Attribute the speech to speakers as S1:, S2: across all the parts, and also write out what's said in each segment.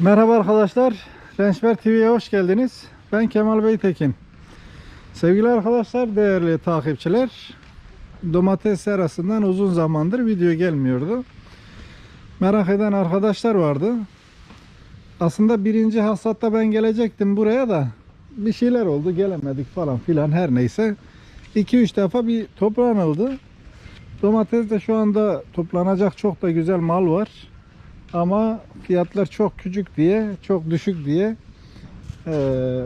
S1: Merhaba arkadaşlar. Rençber TV'ye hoş geldiniz. Ben Kemal Beytekin. Sevgili arkadaşlar, değerli takipçiler. Domates serasından uzun zamandır video gelmiyordu. Merak eden arkadaşlar vardı. Aslında birinci hasatta ben gelecektim buraya da bir şeyler oldu gelemedik falan filan her neyse. 2-3 defa bir toplanıldı. Domates de şu anda toplanacak çok da güzel mal var. Ama fiyatlar çok küçük diye, çok düşük diye eee,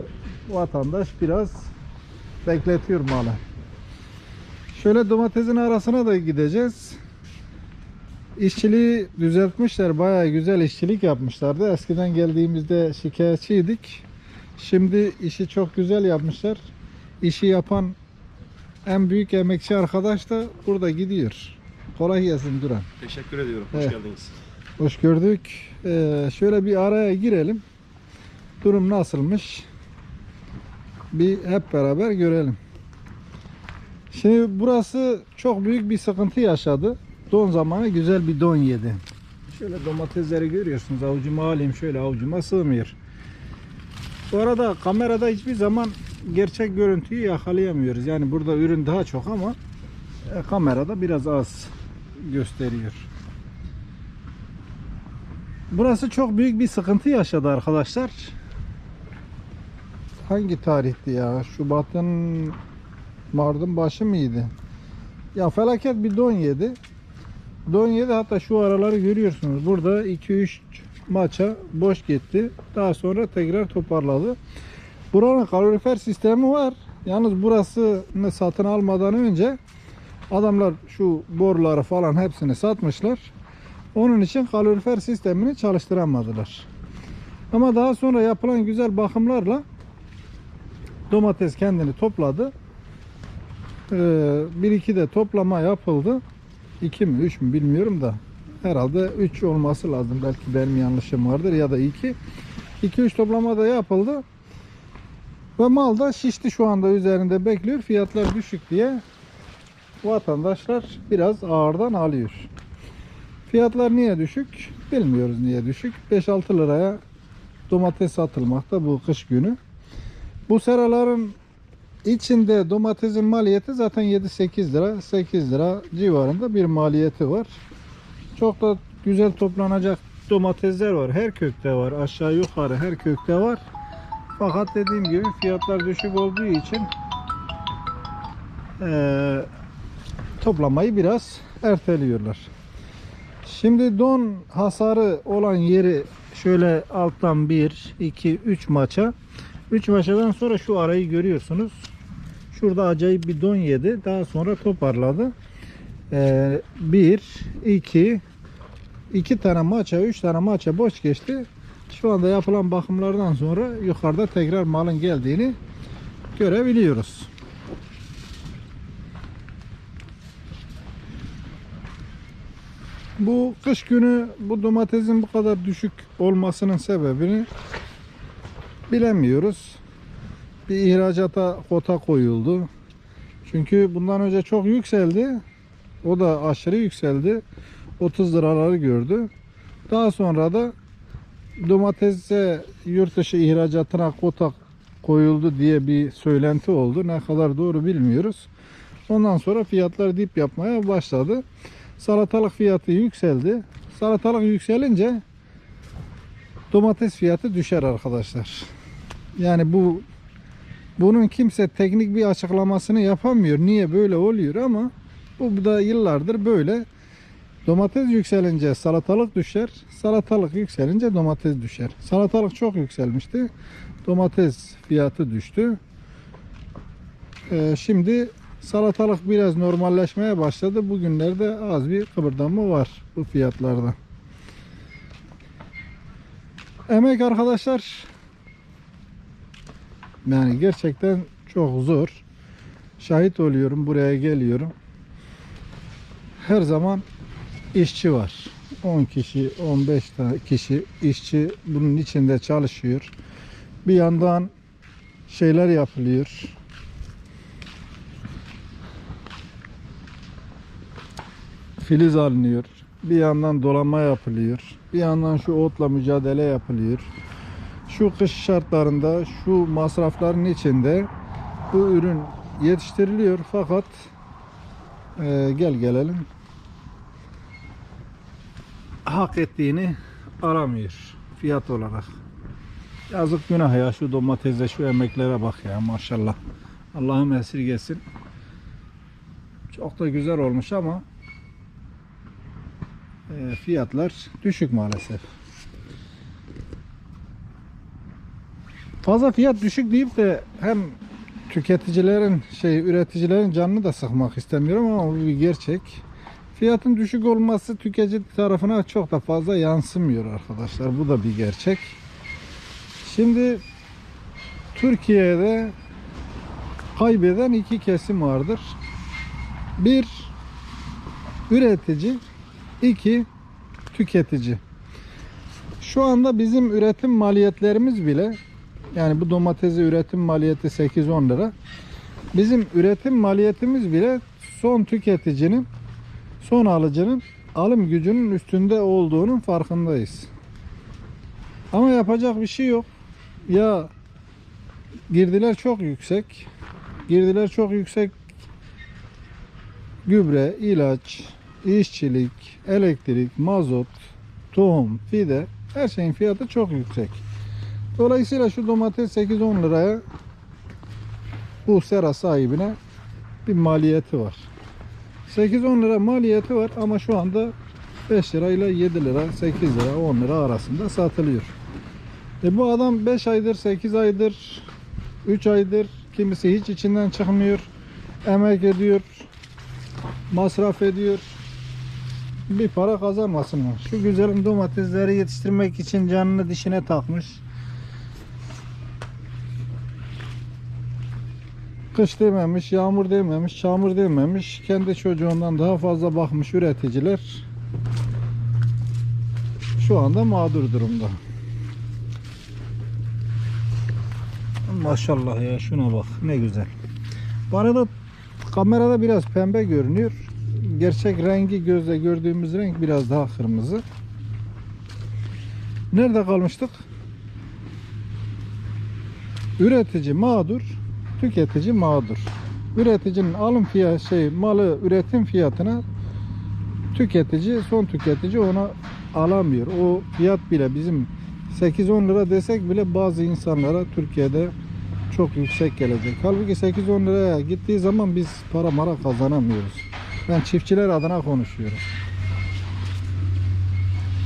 S1: vatandaş biraz bekletiyor malı. Şöyle domatesin arasına da gideceğiz. İşçiliği düzeltmişler. Bayağı güzel işçilik yapmışlardı. Eskiden geldiğimizde şikayetçiydik. Şimdi işi çok güzel yapmışlar. İşi yapan en büyük emekçi arkadaş da burada gidiyor. Kolay gelsin Duran.
S2: Teşekkür ediyorum. Hoş
S1: Evet.
S2: geldiniz.
S1: Hoş gördük. Ee, şöyle bir araya girelim. Durum nasılmış? Bir hep beraber görelim. Şimdi burası çok büyük bir sıkıntı yaşadı. Don zamanı güzel bir don yedi. Şöyle domatesleri görüyorsunuz. Avucuma alayım şöyle avucuma sığmıyor. Bu arada kamerada hiçbir zaman gerçek görüntüyü yakalayamıyoruz. Yani burada ürün daha çok ama e, kamerada biraz az gösteriyor. Burası çok büyük bir sıkıntı yaşadı arkadaşlar. Hangi tarihti ya? Şubat'ın Mart'ın başı mıydı? Ya felaket bir don yedi. Don yedi hatta şu araları görüyorsunuz. Burada 2-3 maça boş gitti. Daha sonra tekrar toparladı. Buranın kalorifer sistemi var. Yalnız burasını satın almadan önce adamlar şu boruları falan hepsini satmışlar. Onun için kalorifer sistemini çalıştıramadılar. Ama daha sonra yapılan güzel bakımlarla domates kendini topladı. Ee, bir iki de toplama yapıldı. İki mi üç mü bilmiyorum da herhalde üç olması lazım. Belki benim yanlışım vardır ya da iki. İki üç toplama da yapıldı. Ve mal da şişti şu anda üzerinde bekliyor. Fiyatlar düşük diye vatandaşlar biraz ağırdan alıyor. Fiyatlar niye düşük? Bilmiyoruz niye düşük. 5-6 liraya domates satılmakta bu kış günü. Bu seraların içinde domatesin maliyeti zaten 7-8 lira, 8 lira civarında bir maliyeti var. Çok da güzel toplanacak domatesler var. Her kökte var. Aşağı yukarı her kökte var. Fakat dediğim gibi fiyatlar düşük olduğu için eee toplamayı biraz erteliyorlar. Şimdi don hasarı olan yeri şöyle alttan 1, 2, 3 maça. 3 maçadan sonra şu arayı görüyorsunuz. Şurada acayip bir don yedi. Daha sonra toparladı. 1, 2, 2 tane maça, 3 tane maça boş geçti. Şu anda yapılan bakımlardan sonra yukarıda tekrar malın geldiğini görebiliyoruz. Bu kış günü bu domatesin bu kadar düşük olmasının sebebini bilemiyoruz. Bir ihracata kota koyuldu. Çünkü bundan önce çok yükseldi. O da aşırı yükseldi. 30 liraları gördü. Daha sonra da domatese yurt dışı ihracatına kota koyuldu diye bir söylenti oldu. Ne kadar doğru bilmiyoruz. Ondan sonra fiyatlar dip yapmaya başladı. Salatalık fiyatı yükseldi. Salatalık yükselince domates fiyatı düşer arkadaşlar. Yani bu bunun kimse teknik bir açıklamasını yapamıyor. Niye böyle oluyor ama bu da yıllardır böyle. Domates yükselince salatalık düşer. Salatalık yükselince domates düşer. Salatalık çok yükselmişti. Domates fiyatı düştü. Ee, şimdi salatalık biraz normalleşmeye başladı. Bugünlerde az bir kıpırdanma var bu fiyatlarda. Emek arkadaşlar yani gerçekten çok zor. Şahit oluyorum buraya geliyorum. Her zaman işçi var. 10 kişi, 15 tane kişi işçi bunun içinde çalışıyor. Bir yandan şeyler yapılıyor. Filiz alınıyor. bir yandan dolama yapılıyor. Bir yandan şu otla mücadele yapılıyor. Şu kış şartlarında şu masrafların içinde bu ürün yetiştiriliyor fakat e, gel gelelim hak ettiğini aramıyor fiyat olarak. Yazık günah ya şu domatese şu emeklere bak ya maşallah. Allah'ım esirgesin. Çok da güzel olmuş ama fiyatlar düşük maalesef. Fazla fiyat düşük deyip de hem tüketicilerin şey üreticilerin canını da sıkmak istemiyorum ama bu bir gerçek. Fiyatın düşük olması tüketici tarafına çok da fazla yansımıyor arkadaşlar. Bu da bir gerçek. Şimdi Türkiye'de kaybeden iki kesim vardır. Bir üretici, iki tüketici. Şu anda bizim üretim maliyetlerimiz bile yani bu domatesi üretim maliyeti 8-10 lira. Bizim üretim maliyetimiz bile son tüketicinin, son alıcının alım gücünün üstünde olduğunun farkındayız. Ama yapacak bir şey yok. Ya girdiler çok yüksek. Girdiler çok yüksek. Gübre, ilaç, işçilik, elektrik, mazot, tohum, fide her şeyin fiyatı çok yüksek. Dolayısıyla şu domates 8-10 liraya bu sera sahibine bir maliyeti var. 8-10 lira maliyeti var ama şu anda 5 lira ile 7 lira, 8 lira, 10 lira arasında satılıyor. E bu adam 5 aydır, 8 aydır, 3 aydır kimisi hiç içinden çıkmıyor. Emek ediyor, masraf ediyor. Bir para kazanmasın mı? Şu güzelim domatesleri yetiştirmek için canını dişine takmış. Kış dememiş, yağmur dememiş, çamur dememiş. Kendi çocuğundan daha fazla bakmış üreticiler. Şu anda mağdur durumda. Maşallah ya şuna bak ne güzel. Bu arada kamerada biraz pembe görünüyor. Gerçek rengi gözle gördüğümüz renk biraz daha kırmızı. Nerede kalmıştık? Üretici mağdur, tüketici mağdur. Üreticinin alım fiyatı şey malı üretim fiyatına tüketici son tüketici ona alamıyor. O fiyat bile bizim 8-10 lira desek bile bazı insanlara Türkiye'de çok yüksek gelecek. Halbuki 8-10 liraya gittiği zaman biz para mara kazanamıyoruz. Ben çiftçiler adına konuşuyorum.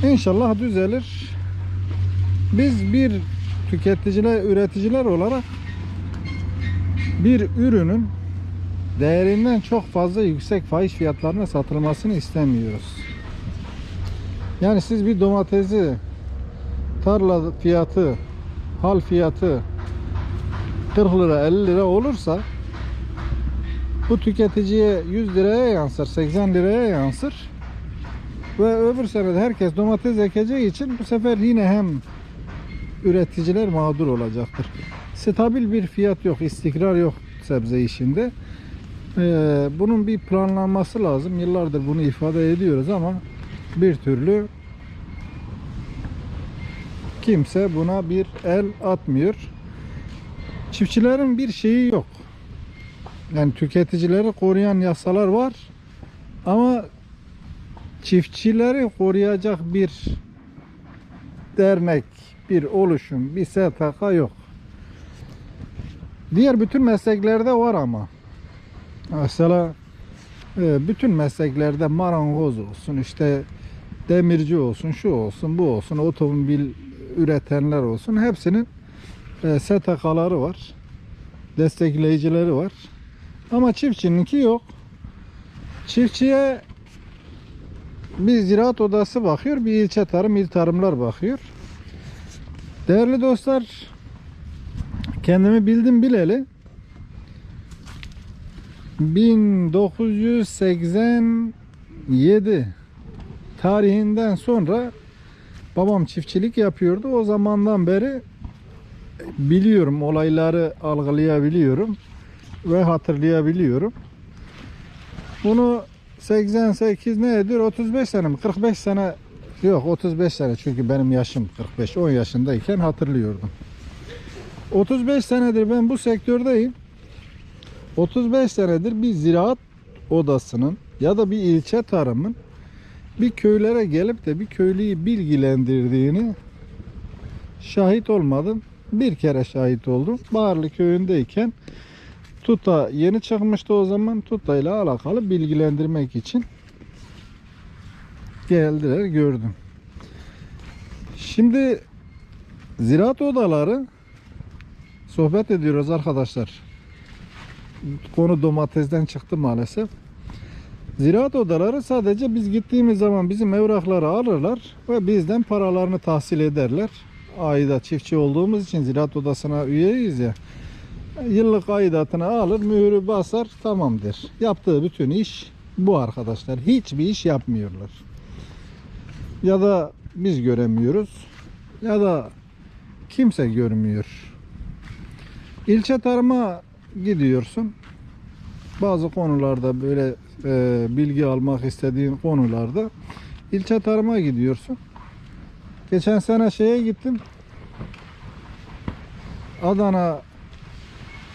S1: İnşallah düzelir. Biz bir tüketiciler, üreticiler olarak bir ürünün değerinden çok fazla yüksek fahiş fiyatlarına satılmasını istemiyoruz. Yani siz bir domatesi tarla fiyatı, hal fiyatı 40 lira 50 lira olursa bu tüketiciye 100 liraya yansır, 80 liraya yansır. Ve öbür sene herkes domates ekeceği için bu sefer yine hem üreticiler mağdur olacaktır. Stabil bir fiyat yok, istikrar yok sebze işinde. Ee, bunun bir planlanması lazım. Yıllardır bunu ifade ediyoruz ama bir türlü kimse buna bir el atmıyor. Çiftçilerin bir şeyi yok. Yani tüketicileri koruyan yasalar var ama çiftçileri koruyacak bir dernek, bir oluşum, bir STK yok. Diğer bütün mesleklerde var ama. Mesela e, bütün mesleklerde marangoz olsun, işte demirci olsun, şu olsun, bu olsun, otomobil üretenler olsun. Hepsinin e, STK'ları var. Destekleyicileri var. Ama çiftçininki yok. Çiftçiye bir ziraat odası bakıyor, bir ilçe tarım, il tarımlar bakıyor. Değerli dostlar, kendimi bildim bileli 1987 tarihinden sonra babam çiftçilik yapıyordu. O zamandan beri biliyorum olayları algılayabiliyorum ve hatırlayabiliyorum. Bunu 88 nedir? 35 sene mi? 45 sene yok 35 sene çünkü benim yaşım 45 10 yaşındayken hatırlıyordum. 35 senedir ben bu sektördeyim. 35 senedir bir ziraat odasının ya da bir ilçe tarımın bir köylere gelip de bir köylüyü bilgilendirdiğini şahit olmadım. Bir kere şahit oldum. Bağırlı köyündeyken Tuta yeni çıkmıştı o zaman. Tuta ile alakalı bilgilendirmek için geldiler gördüm. Şimdi ziraat odaları sohbet ediyoruz arkadaşlar. Konu domatesden çıktı maalesef. Ziraat odaları sadece biz gittiğimiz zaman bizim evrakları alırlar ve bizden paralarını tahsil ederler. Ayda çiftçi olduğumuz için ziraat odasına üyeyiz ya. Yıllık aidatını alır, mühürü basar, tamamdır. Yaptığı bütün iş bu arkadaşlar. Hiçbir iş yapmıyorlar. Ya da biz göremiyoruz ya da kimse görmüyor. İlçe tarıma gidiyorsun. Bazı konularda böyle e, bilgi almak istediğin konularda ilçe tarıma gidiyorsun. Geçen sene şeye gittim. Adana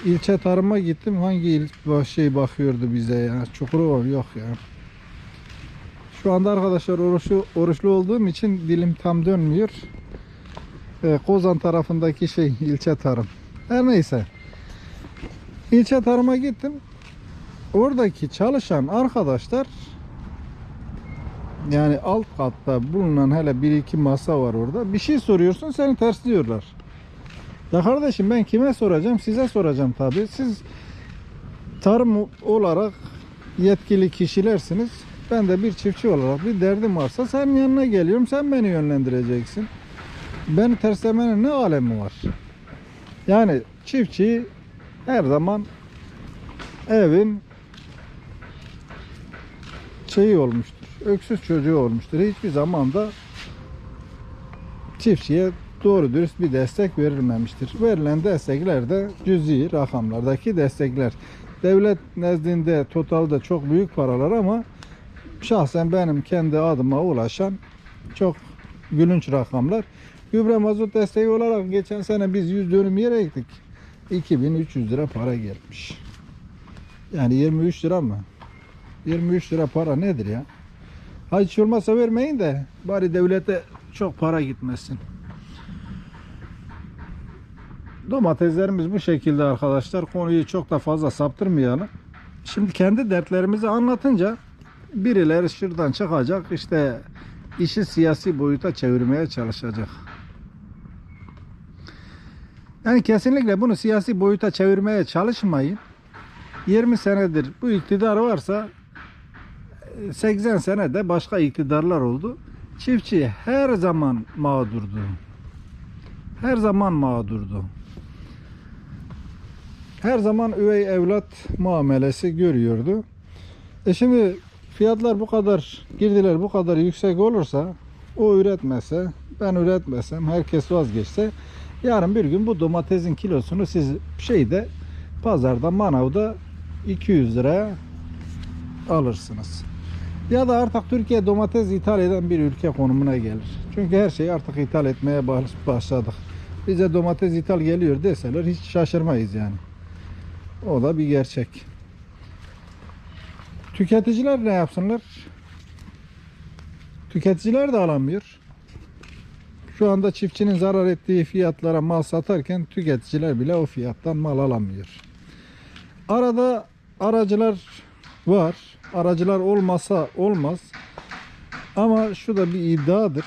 S1: ilçe tarıma gittim. Hangi il şey bakıyordu bize ya? Çukurova yok ya. Şu anda arkadaşlar oruçlu, oruçlu olduğum için dilim tam dönmüyor. Ee, Kozan tarafındaki şey ilçe tarım. Her neyse. İlçe tarıma gittim. Oradaki çalışan arkadaşlar yani alt katta bulunan hele bir iki masa var orada. Bir şey soruyorsun seni tersliyorlar. Ya kardeşim ben kime soracağım? Size soracağım tabii. Siz tarım olarak yetkili kişilersiniz. Ben de bir çiftçi olarak bir derdim varsa senin yanına geliyorum. Sen beni yönlendireceksin. Beni terslemenin ne alemi var? Yani çiftçi her zaman evin şeyi olmuştur. Öksüz çocuğu olmuştur. Hiçbir zaman da çiftçiye doğru dürüst bir destek verilmemiştir. Verilen destekler de cüzi rakamlardaki destekler. Devlet nezdinde totalde çok büyük paralar ama şahsen benim kendi adıma ulaşan çok gülünç rakamlar. Gübre mazot desteği olarak geçen sene biz 100 dönüm yer ektik. 2300 lira para gelmiş. Yani 23 lira mı? 23 lira para nedir ya? Hiç olmazsa vermeyin de bari devlete çok para gitmesin. Domateslerimiz bu şekilde arkadaşlar. Konuyu çok da fazla saptırmayalım. Şimdi kendi dertlerimizi anlatınca birileri şuradan çıkacak işte işi siyasi boyuta çevirmeye çalışacak. Yani kesinlikle bunu siyasi boyuta çevirmeye çalışmayın. 20 senedir bu iktidar varsa 80 senede başka iktidarlar oldu. Çiftçi her zaman mağdurdu. Her zaman mağdurdu. Her zaman üvey evlat muamelesi görüyordu. E şimdi fiyatlar bu kadar, girdiler bu kadar yüksek olursa, o üretmese, ben üretmesem, herkes vazgeçse, yarın bir gün bu domatesin kilosunu siz şeyde, pazarda, manavda 200 liraya alırsınız. Ya da artık Türkiye domates ithal eden bir ülke konumuna gelir. Çünkü her şeyi artık ithal etmeye başladık. Bize domates ithal geliyor deseler hiç şaşırmayız yani. O da bir gerçek. Tüketiciler ne yapsınlar? Tüketiciler de alamıyor. Şu anda çiftçinin zarar ettiği fiyatlara mal satarken tüketiciler bile o fiyattan mal alamıyor. Arada aracılar var. Aracılar olmasa olmaz. Ama şu da bir iddiadır.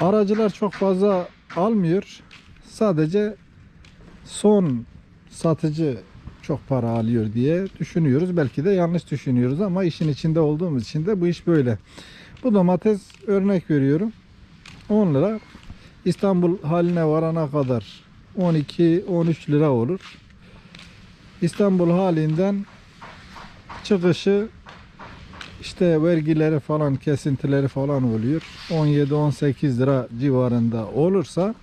S1: Aracılar çok fazla almıyor. Sadece son satıcı çok para alıyor diye düşünüyoruz. Belki de yanlış düşünüyoruz ama işin içinde olduğumuz için de bu iş böyle. Bu domates örnek veriyorum. 10 lira. İstanbul haline varana kadar 12-13 lira olur. İstanbul halinden çıkışı işte vergileri falan kesintileri falan oluyor. 17-18 lira civarında olursa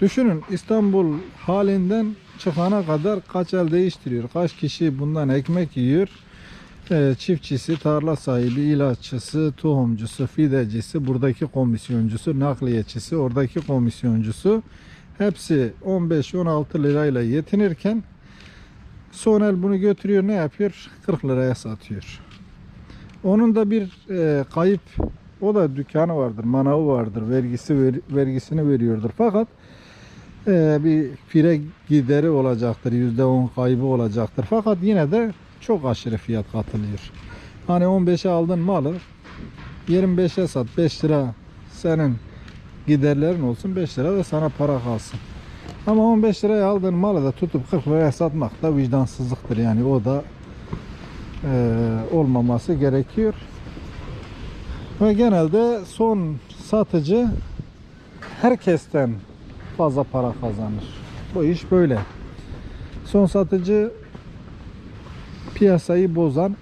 S1: düşünün İstanbul halinden çıkana kadar kaç el değiştiriyor. Kaç kişi bundan ekmek yiyor. Ee, çiftçisi, tarla sahibi, ilaççısı, tohumcusu, fidecisi, buradaki komisyoncusu, nakliyecisi, oradaki komisyoncusu hepsi 15-16 lirayla yetinirken son el bunu götürüyor ne yapıyor? 40 liraya satıyor. Onun da bir e, kayıp o da dükkanı vardır, manavı vardır, vergisi ver- vergisini veriyordur. Fakat e, bir fire gideri olacaktır, %10 kaybı olacaktır. Fakat yine de çok aşırı fiyat katılıyor. Hani 15'e aldın malı 25'e sat 5 lira senin giderlerin olsun 5 lira da sana para kalsın. Ama 15 liraya aldığın malı da tutup 40 liraya satmak da vicdansızlıktır yani o da e, olmaması gerekiyor. Ve genelde son satıcı herkesten fazla para kazanır. Bu iş böyle. Son satıcı piyasayı bozan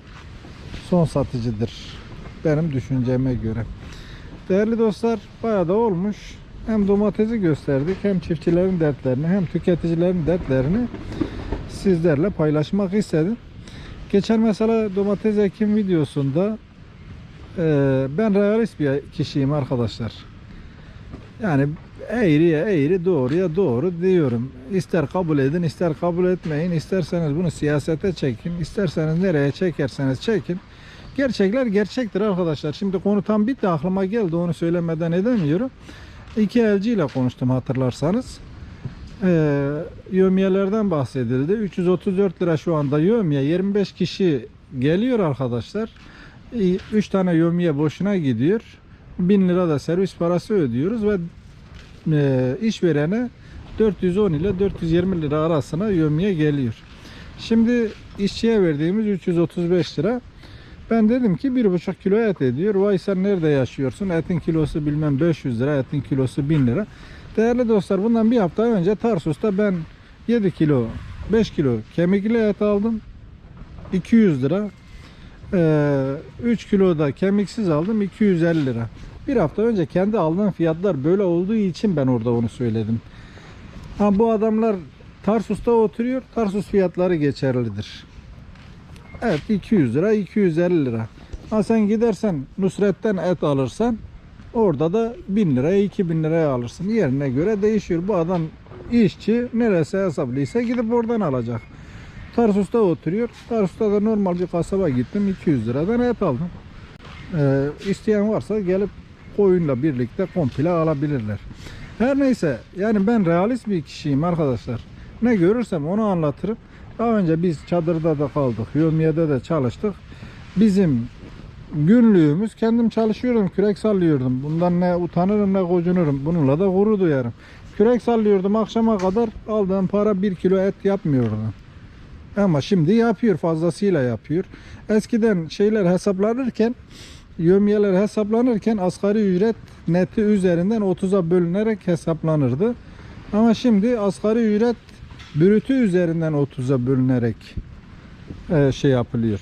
S1: son satıcıdır. Benim düşünceme göre. Değerli dostlar bayağı da olmuş. Hem domatesi gösterdik hem çiftçilerin dertlerini hem tüketicilerin dertlerini sizlerle paylaşmak istedim. Geçen mesela domates ekim videosunda ben realist bir kişiyim arkadaşlar. Yani eğriye eğri doğruya doğru diyorum. İster kabul edin ister kabul etmeyin. İsterseniz bunu siyasete çekin. isterseniz nereye çekerseniz çekin. Gerçekler gerçektir arkadaşlar. Şimdi konu tam bitti aklıma geldi onu söylemeden edemiyorum. İki elciyle konuştum hatırlarsanız. Ee, yövmiyelerden bahsedildi. 334 lira şu anda yövmiye. 25 kişi geliyor arkadaşlar. 3 tane yövmiye boşuna gidiyor. 1000 lira da servis parası ödüyoruz ve e, işverene 410 ile 420 lira arasına yövmiye geliyor. Şimdi işçiye verdiğimiz 335 lira. Ben dedim ki 1,5 kilo et ediyor. Vay sen nerede yaşıyorsun? Etin kilosu bilmem 500 lira, etin kilosu 1000 lira. Değerli dostlar bundan bir hafta önce Tarsus'ta ben 7 kilo, 5 kilo kemikli et aldım. 200 lira. Ee, 3 kilo da kemiksiz aldım 250 lira. Bir hafta önce kendi aldığım fiyatlar böyle olduğu için ben orada onu söyledim. Ha bu adamlar Tarsus'ta oturuyor. Tarsus fiyatları geçerlidir. Evet 200 lira 250 lira. Ha sen gidersen Nusret'ten et alırsan orada da 1000 liraya 2000 liraya alırsın. Yerine göre değişiyor. Bu adam işçi neresi hesaplıysa gidip oradan alacak. Tarsus'ta oturuyor. Tarsus'ta da normal bir kasaba gittim. 200 liradan et aldım. Ee, isteyen varsa gelip koyunla birlikte komple alabilirler. Her neyse yani ben realist bir kişiyim arkadaşlar. Ne görürsem onu anlatırım. Daha önce biz çadırda da kaldık. Yövmiye'de de çalıştık. Bizim günlüğümüz kendim çalışıyorum. Kürek sallıyordum. Bundan ne utanırım ne gocunurum. Bununla da gurur duyarım. Kürek sallıyordum akşama kadar aldığım para 1 kilo et yapmıyordu. Ama şimdi yapıyor fazlasıyla yapıyor. Eskiden şeyler hesaplanırken yömiyeler hesaplanırken asgari ücret neti üzerinden 30'a bölünerek hesaplanırdı. Ama şimdi asgari ücret brütü üzerinden 30'a bölünerek e, şey yapılıyor.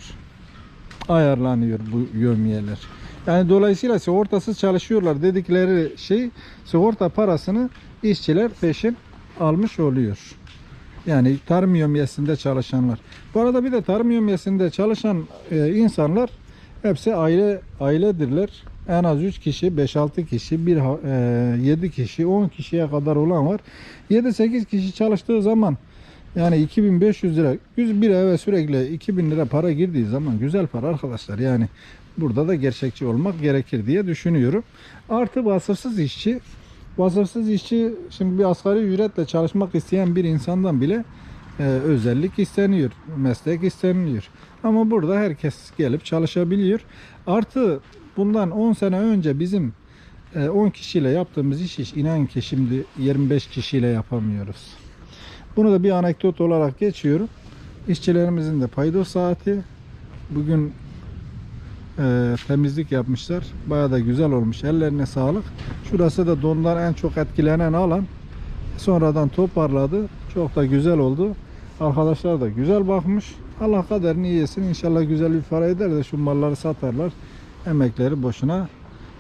S1: Ayarlanıyor bu yömiyeler. Yani dolayısıyla sigortasız çalışıyorlar dedikleri şey sigorta parasını işçiler peşin almış oluyor. Yani tarım yömyesinde çalışanlar. Bu arada bir de tarım yömyesinde çalışan e, insanlar hepsi aile ailedirler. En az 3 kişi, 5-6 kişi, bir ha- e, 7 kişi, 10 kişiye kadar olan var. 7-8 kişi çalıştığı zaman yani 2500 lira, 100 bir eve sürekli 2000 lira para girdiği zaman güzel para arkadaşlar. Yani burada da gerçekçi olmak gerekir diye düşünüyorum. Artı vasıfsız işçi Vasıfsız işçi şimdi bir asgari ücretle çalışmak isteyen bir insandan bile e, özellik isteniyor, meslek isteniyor. Ama burada herkes gelip çalışabiliyor. Artı bundan 10 sene önce bizim e, 10 kişiyle yaptığımız iş, iş inan ki şimdi 25 kişiyle yapamıyoruz. Bunu da bir anekdot olarak geçiyorum. İşçilerimizin de paydos saati bugün e, temizlik yapmışlar. Bayağı da güzel olmuş. Ellerine sağlık. Şurası da dondan en çok etkilenen alan. Sonradan toparladı. Çok da güzel oldu. Arkadaşlar da güzel bakmış. Allah kaderini iyi etsin. İnşallah güzel bir para eder de şu malları satarlar. Emekleri boşuna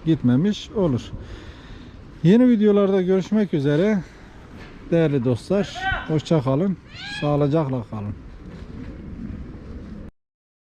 S1: gitmemiş olur. Yeni videolarda görüşmek üzere. Değerli dostlar, hoşça kalın. Sağlıcakla kalın.